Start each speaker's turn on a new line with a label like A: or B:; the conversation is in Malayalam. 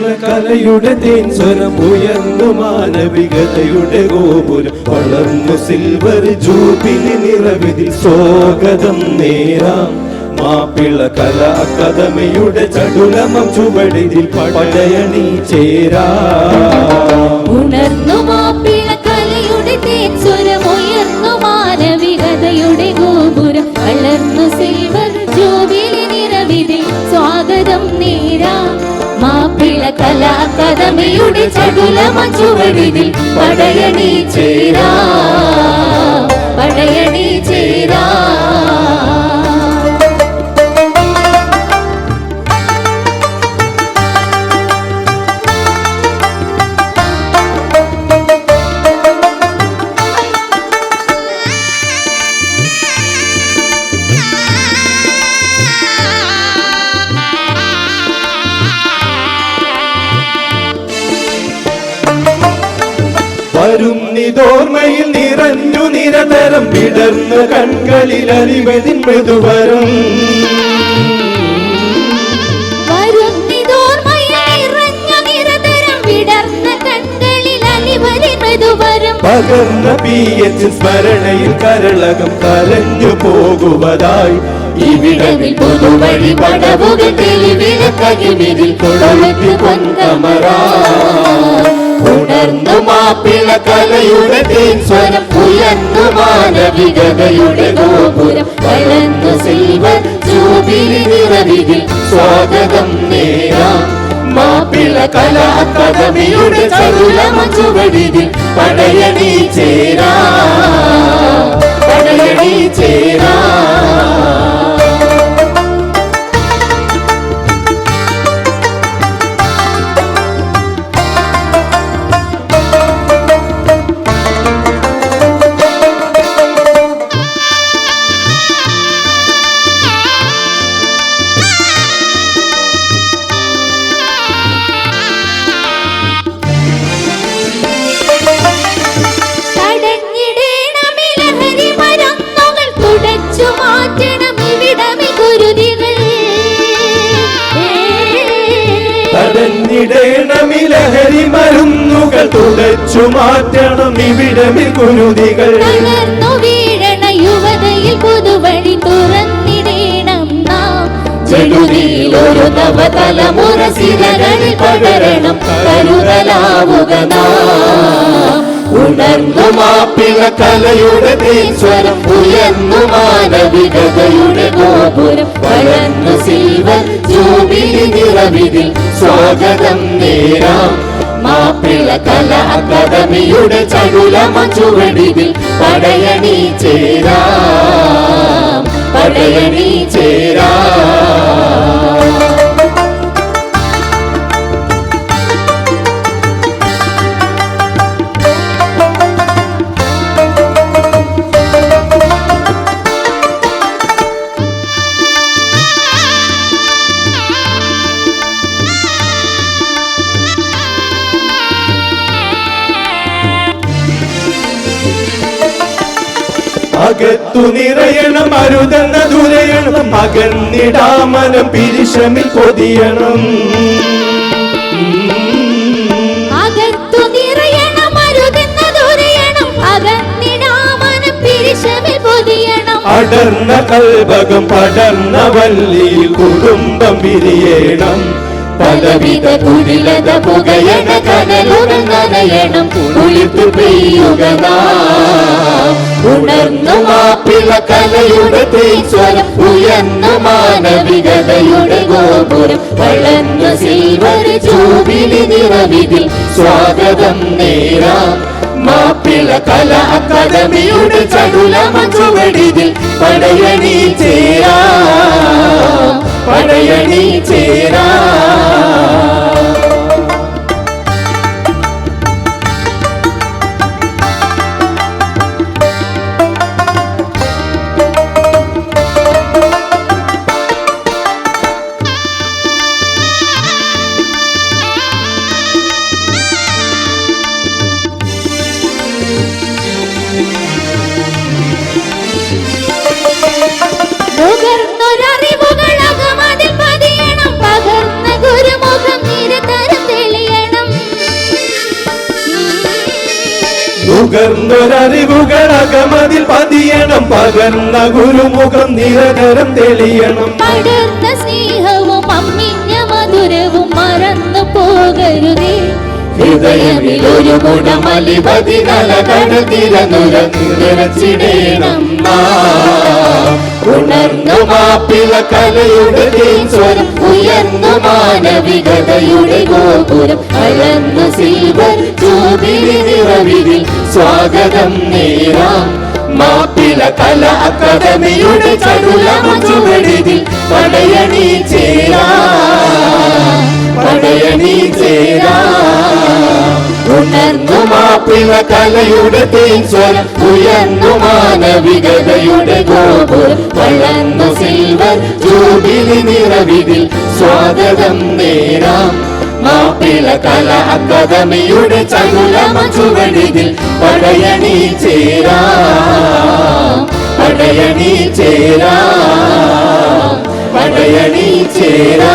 A: കലയുടെ തേൻ സ്വരം ഉയർന്നു മാനവികതയുടെ ഗോപുരം. വളർന്നു സിൽവർ ജൂബിലി നിറവിതിൽ സ്വാഗതം നേരാം. മാപ്പിള കല അക്കദമയുടെ ചടുലമം ചുവടിതിൽ പടയണി ചേരാ.
B: ഉണർന്നു മാപ്പിള കലാകദമയുടെ ചടുല ചുവടിതിൽ പടയണി ചേരാ
A: നിതോർമയിൽ നിറഞ്ഞു നിരന്തരം വിടർന്നു കൺകളിൽ അറിവതിൻ മൃദുവരും
B: വരുന്നിതോർമ്മയിൽ നിറഞ്ഞ നിരതരം വിടർന്ന കൺകളിൽ അലിവലി മൃദുവരും
A: പകർന്ന പി എച്ച് സ്മരണയിൽ കരളകം കലഞ്ഞു പോകുവതായി.
B: ഇവിടവിൽ പുതുവഴി പടവുകൾ തെളിവിലക്കകിവിരിൽ കൊളുത്ത് പൊൻകമറാ. മാപ്പിള കലയുടെ തേൻ സ്വരം ഉയർന്നു മാനവികതയുടെ ഗോപുരം. വളർന്നു സിൽവർ ജൂബിലി നിറവിതിൽ സ്വാഗതം നേരാം. മാപ്പിള കലാ അക്കാദമിയുടെ ചരുലമ ചുവടിയിൽ പടയണി ചേരാ. മരുന്നുകൾ തുടച്ചു മാറ്റണം. ഇവിടമി കുരുതികൾ. തകർന്നു വീഴണ യുവതയിൽ പുതുവഴി തുറന്നിടേണം നാം. ചെടുതിയിൽ ഒരു നവ തലമുറ സിരകളിൽ പകരണം കരുതലാവുക നാം. ഉണർന്നു മാപ്പിള കലയുടെ തീശ്വരം ഉയർന്നു മാനവികതയുടെ ഗോപുരം. വളർന്നു സിൽവർ ജൂബിലി നിറവിതിൽ സ്വാഗതം നേരാം. മാപ്പിള കല അക്കാദമിയുടെ ചടുലമ ചുവടിതിൽ പടയണി ചേരാ പടയണി
A: അകത്തു നിറയണം അരുതെന്ന ദുരയണം അകന്നിടാമനം പിരിശമിൽ പൊതിയണം
B: അകത്തു നിറയണം അരുതെന്ന ദുരയണം അകന്നിടാമനം പിരിശമിൽ പൊതിയണം
A: അടർന്ന കൽഭകം പടർന്ന വല്ലിയിൽ കുടുംബം വിരിയണം.
B: പലവിധ കുടിലത പുകയണ കനലുകൾ നനയണം കുളിത്തു പെയ്യുക ഉണർന്നു മാപ്പിള കലയുടെ തേസ്വരം ഉയർന്നു മാനവികതയുടെ ഗോപുരം വളർന്നു സിൽവർ ജൂബിലി നിറവിതിൽ സ്വാഗതം നേരാം. മാപ്പിള കല അക്കാദമിയുടെ ചടുലമ ചുവടിതിൽ പടയണി ചേരാ. നുകർന്നൊരറിവുകൾ അകമതിൽ പതിയണം. പകർന്ന
A: ഗുരുമുഖം നിരകരം തെളിയണം.
B: പടർന്ന സ്നേഹവും അമ്മിഞ്ഞ മധുരവും മറന്നു പോകരുതേ. ഹൃദയമിൽ ഒരു ഗുണമലിപതി നലകടത്തിരനുര നിറച്ചിടേണം. ഉണർന്നു മാപ്പിള കലയുടെ സ്വരം ഉയർന്നു മാനവികതയുടെ ഗോപുരം സിൽവർ ജൂബിലി സ്വാഗതം നേരാം. മാപ്പിള കല അക്കാദമിയുടെ ചടുലമ ചുവടിതിൽ. പടയണി ചേരാ. പടയണി ചേരാ. ഉണർന്നു മാപ്പിള കലയുടെ തേൻസ്വരം ഉയർന്നു മാനവികതയുടെ ഗോപുരം. വളർന്നു സിൽവർ ജൂബിലി നിറവിതിൽ സ്വാഗതം നേരാം. മാപ്പിള കല അക്കാദമിയുടെ ചടുലമ ചുവടിതിൽ പടയണി ചേരാ പടയണി ചേരാ പടയണി ചേരാ